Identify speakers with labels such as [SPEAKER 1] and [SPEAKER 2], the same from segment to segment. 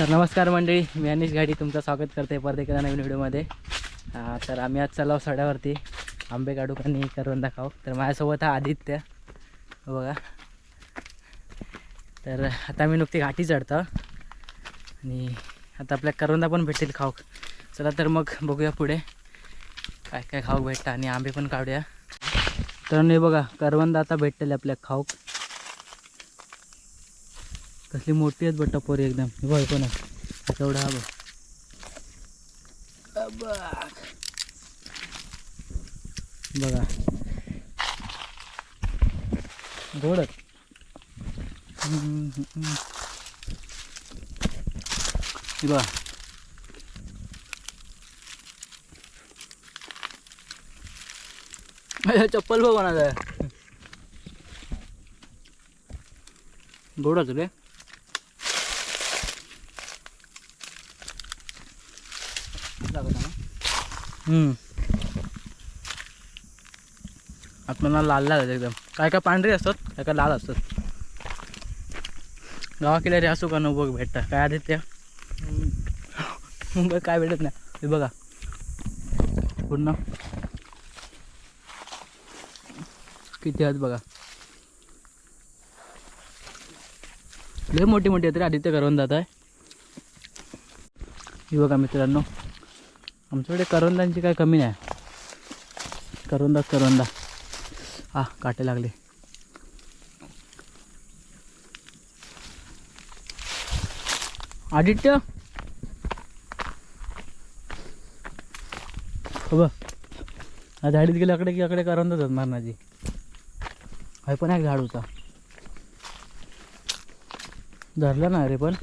[SPEAKER 1] तर नमस्कार मंडळी. मी अनिश गाडी तुमचं स्वागत करते परत एकदा नवीन व्हिडिओमध्ये. तर आम्ही आज चलाव सड्यावरती आंबे काढू आणि करवंदा खाऊ. तर माझ्यासोबत हा आदित्य. हो बघा. तर आता मी नुकती घाटी चढतो. आणि आता आपल्या करवंदा पण भेटतील खाऊक चला तर मग बघूया पुढे. काय काय खाऊक भेटतं आणि आंबे पण काढूया. तर नाही बघा करवंदा आता भेटतील आपल्या खाऊक. कसली मोठी आहेत बट्टा पोरी एकदम. हे बघ पण तेवढा हा बघ. बघा. गोडत बघा. चप्पल बघ कोणाचं गोडच रे. हम्म. आपल्याला लाल लाल आहेत एकदम. काय काय पांढरे असतात काय काय लाल असतात. गावा रे असू का न बघ भेटता. काय आदित्य? मुंबई काय भेटत नाही. हे बघा. पूर्ण. किती आहेत बघा. लय मोठी मोठी आहेत रे आदित्य जात आहे. हे बघा मित्रांनो. आमच्याकडे करवंदांची काय कमी नाही. करवंदा करवंदा. हा काटे लागले. आदित्य? हो बघ हा झाडीत गेल्याकडे अकडे की अकडे करवंदाच आहेत मारणाची. हा पण एक झाड होता. ना रे पण.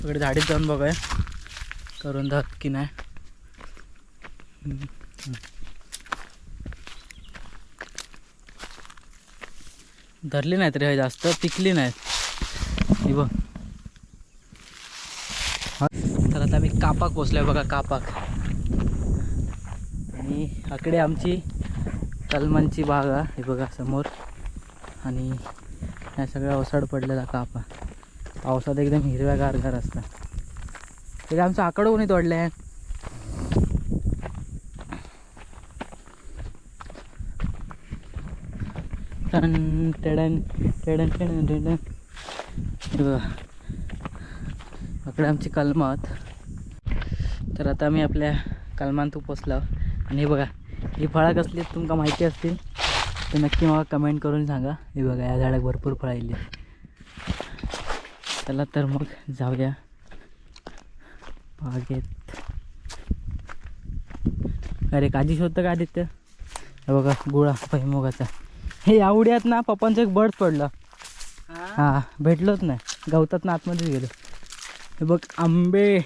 [SPEAKER 1] इकडे झाडीत जाऊन बघूया. करून जात की नाही. धरली नाहीत रे हे जास्त पिकली नाहीत. ही बघ. तर आता मी कापाक पोचलोय बघा कापाक. आणि आकडे आमची कलमांची बाग आहे हे बघा समोर. आणि ह्या सगळ्या ओसाड पडलेला कापा. पावसात एकदम हिरव्या गारगार असतात तरी आमचं आकडं कोणी तोडलं टन टेडन टेडन टेडन टेडन. हे बघा. आमची कलमात. तर आता मी आपल्या कलमांत पोचलो आणि हे बघा ही फळं कसली तुमका माहिती असतील तर नक्की मला कमेंट करून सांगा. हे बघा या झाडाक भरपूर फळं येईल चला तर मग जाऊया. बागेत. अरे काजी शोधतं का आदित्य हे बघा गुळा पैमुगाचा. हे आवड्यात ना पप्पांचं एक बर्ड पडलं. हा भेटलोच नाही. गवतात ना आतमध्येच गेलो. हे बघ आंबे.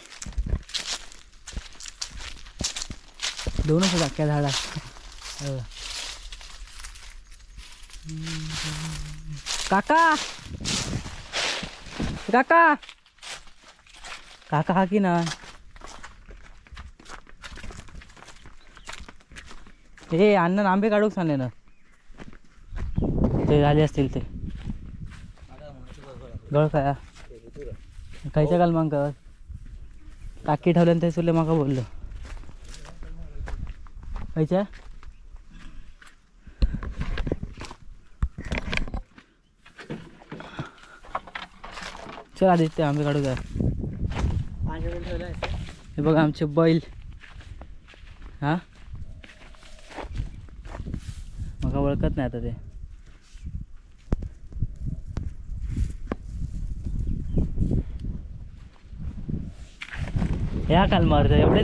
[SPEAKER 1] दोनच आहेत अख्ख्या झाडा काका! काका काका हा की ना हे अण्णा आंबे काढूक सांगले ना ते झाले असतील ते गळ काय खायचं काल मग टाकी ठेवल्यानंतर सुले माका बोललो खायच्या चल आदित्य आंबे काढू द्या हे बघा आमचे बैल. हा? मग ओळखत नाही आता ते. या काल मारत एवढे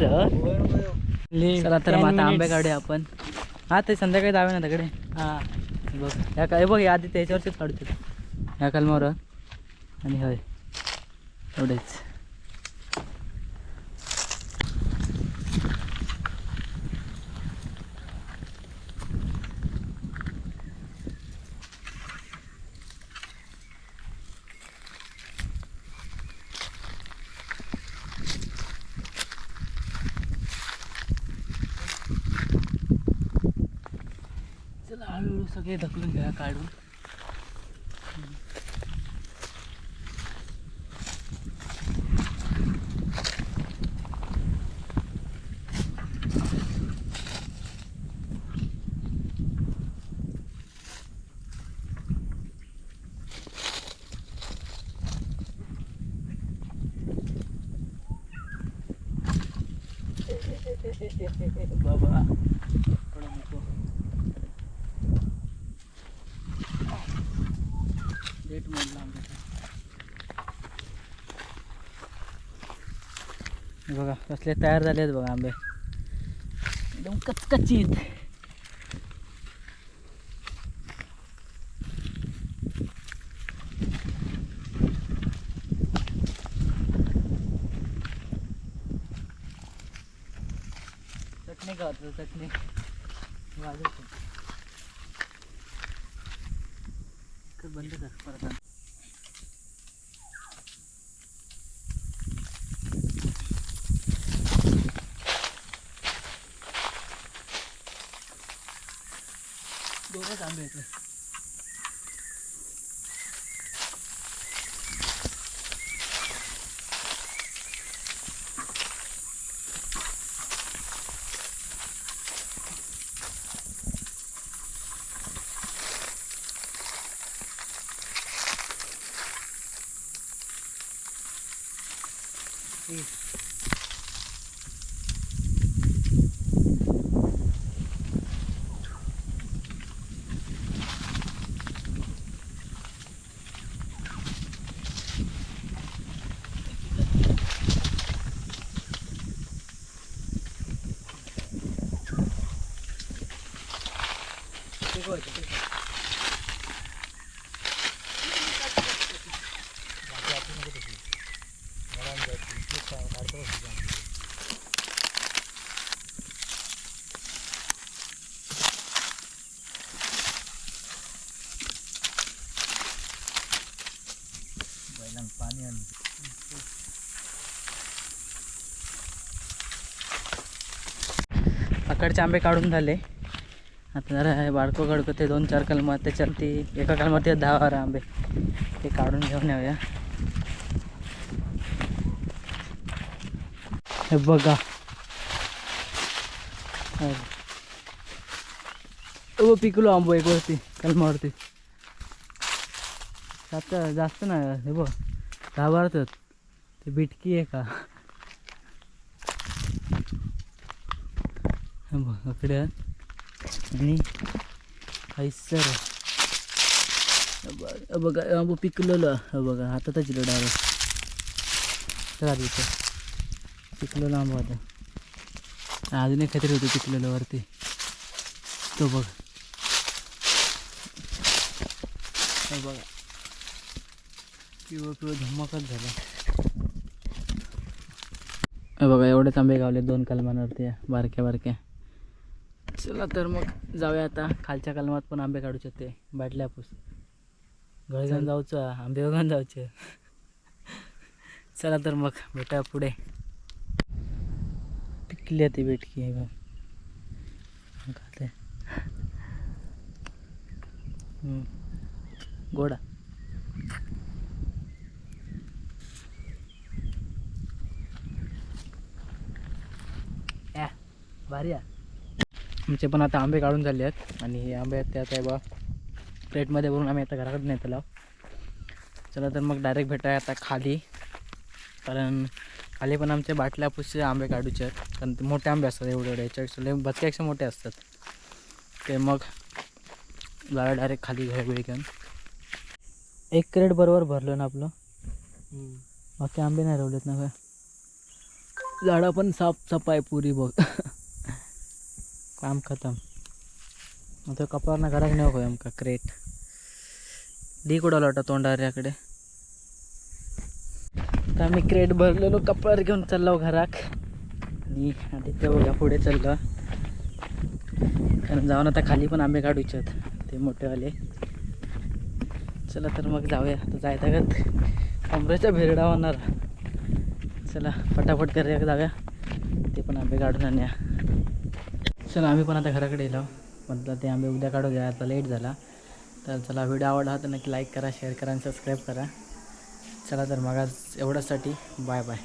[SPEAKER 1] चला तर मग आता आंबे काढूया आपण. हा ते संध्याकाळी जावे ना तिकडे हा. बघ या काय बघ या आधी त्याच्यावरतीच काढतो या कालमावर आणि होय. एवढेच. चला हळूहळू सगळे ढकलून घ्या काढून. बाबा डेट मोडला बघा कसले तयार झाले आहेत बघा आंबे. एकदम कचकचीत. चटणी. का होतं चटणी बंद कर परत दोनच आंबे ठीक. ठीक होय, ठीक होय. बैलांना पाणी आण अकडचे आंबे काढून झाले. आता जरा बाळको गडको ते दोन चार कलम त्याच्यात ती एका कलमात दहा बारा आंबे ते काढून घेऊन येऊया. हे बघा. हो पिकलो आंबो एक वरती कलमावरती. आता जास्त नाही हे बघ. दहा बाराच ते बिटकी आहे का? हे बघ इकडे आणि. हैसर बघा आंबो पिकलेलं बघा हातातच डायरेक्ट. चला तिथं. पिकलेलं आंबो आता. अजून एक काहीतरी होतं पिकलेलं वरती. तो बघ. बघा. किंवा पिवळ धमाकाच झाला. बघा एवढे आंबे गावले दोन कलमांवरती बारक्या बारक्या. चला तर मग जाऊया आता. खालच्या कलमात पण आंबे काढू शकते बाटल्या पूस. घरी घेऊन जाऊचं आंबे घेऊन जाऊचे. चला तर मग भेटा पुढे. पिकली ती बेटकी आहे बघ. खाते. गोडा. या भारी आहे आमचे पण आता आंबे काढून झाले आहेत. आणि हे आंबे आहेत ते आता हे बघा प्लेटमध्ये भरून आम्ही आता घराकडे नेतो लाव चला तर मग डायरेक्ट भेटाय आता खाली. कारण खाली पण आमचे बाटल्या पुसचे आंबे काढूचे आहेत. कारण ते मोठे आंबे असतात एवढे एवढे याच्यापेक्षा लय बचक्यापेक्षा मोठे असतात. ते मग जाऊया डायरेक्ट खाली घ्या वेळ घेऊन. एक क्रेट बरोबर भरलं ना आपलं? बाकी आंबे नाही रावलेत ना काय? झाडं पण साफ सफाई पुरी बघ. काम खतम. आता कपावरना घराक नेऊ काय का क्रेट डी कुडाला वाटतं तोंडाऱ्याकडे तर आम्ही क्रेट भरलेलो कपावर घेऊन चाललो घराक आणि तिथे बघा पुढे चाललो. कारण जाऊन आता खाली पण आंबे काढू आहेत. ते मोठेवाले. चला तर मग जाऊया. आता जायता का? कमरेच्या भेरडा होणार. चला फटाफट करूया जाऊया. ते पण आंबे काढून आणूया. चला आम्ही पण आता घराकडे येलो म्हटलं ते आम्ही उद्या काढू घ्या आता लेट झाला. तर चला व्हिडिओ आवडला तर नक्की लाईक करा शेअर करा आणि सबस्क्राईब करा. चला तर मग आज एवढ्यासाठी बाय बाय